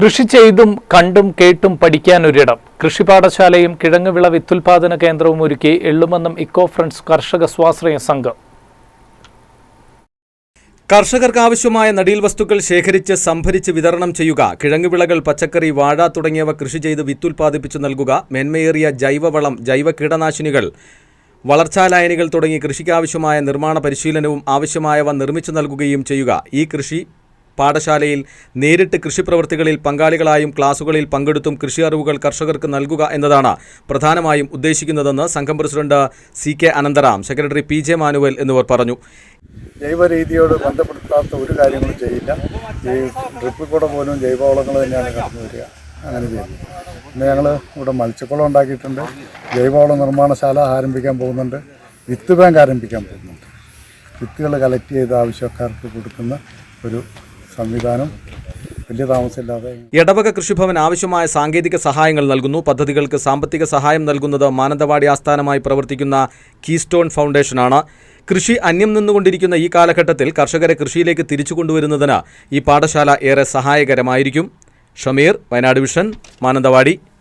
കൃഷി ചെയ്തും കണ്ടും കേട്ടും പഠിക്കാൻ ഒരിടം. കൃഷി പാഠശാലയും കിഴങ്ങുവിള വിത്തുൽപാദന കേന്ദ്രവും ഒരുക്കി എള്ളുമന്നം ഇക്കോ ഫ്രണ്ട്സ് കർഷക സ്വാശ്രയ സംഘം. കർഷകർക്ക് ആവശ്യമായ നടീൽ വസ്തുക്കൾ ശേഖരിച്ച് സംഭരിച്ച് വിതരണം ചെയ്യുക കിഴങ്ങുവിളകൾ പച്ചക്കറി വാഴ തുടങ്ങിയവ കൃഷി ചെയ്ത് വിത്തുൽപാദിപ്പിച്ചു നൽകുക മേന്മയേറിയ ജൈവവളം ജൈവ കീടനാശിനികൾ വളർച്ചാലായനികൾ തുടങ്ങി കൃഷിക്കാവശ്യമായ നിർമ്മാണ പരിശീലനവും ആവശ്യമായവ നിർമ്മിച്ചു നൽകുകയും ചെയ്യുക. ഈ കൃഷി പാഠശാലയിൽ നേരിട്ട് കൃഷിപ്രവൃത്തികളിൽ പങ്കാളികളായും ക്ലാസുകളിൽ പങ്കെടുത്തും കൃഷി അറിവുകൾ കർഷകർക്ക് നൽകുക എന്നതാണ് പ്രധാനമായും ഉദ്ദേശിക്കുന്നതെന്ന് സംഘം president C K Anantharam secretary P J Manuel എന്നിവർ പറഞ്ഞു. ജൈവ രീതിയോട് ബന്ധപ്പെടുത്താത്ത ഒരു കാര്യങ്ങളും ചെയ്യില്ല. ഈ ഡ്രിപ്പിൽ കൂടെ പോലും ജൈവവളങ്ങൾ തന്നെയാണ് കടന്നു വരിക. അങ്ങനെ ചെയ്യുന്നത് പിന്നെ ഞങ്ങൾ ഇവിടെ മത്സ്യക്കുളം ഉണ്ടാക്കിയിട്ടുണ്ട്. ജൈവവള നിർമ്മാണശാല ആരംഭിക്കാൻ പോകുന്നുണ്ട്. വിത്ത് ബാങ്ക് ആരംഭിക്കാൻ പോകുന്നുണ്ട്. വിത്തുകൾ കളക്ട് ചെയ്ത് ആവശ്യക്കാർക്ക് കൊടുക്കുന്ന ഒരു സംവിധാനം. വലിയ താമസമില്ലാതെ. ഇടവക കൃഷിഭവൻ ആവശ്യമായ സാങ്കേതിക സഹായങ്ങൾ നൽകുന്നു. പദ്ധതികൾക്ക് സാമ്പത്തിക സഹായം നൽകുന്നത് മാനന്തവാടി ആസ്ഥാനമായി പ്രവർത്തിക്കുന്ന കീസ്റ്റോൺ ഫൗണ്ടേഷനാണ്. കൃഷി അന്യം നിന്നുകൊണ്ടിരിക്കുന്ന ഈ കാലഘട്ടത്തിൽ കർഷകരെ കൃഷിയിലേക്ക് തിരിച്ചു കൊണ്ടുവരുന്നതിന് ഈ പാഠശാല ഏറെ സഹായകരമായിരിക്കും. ഷമീർ വയനാട് വിഷൻ മാനന്തവാടി.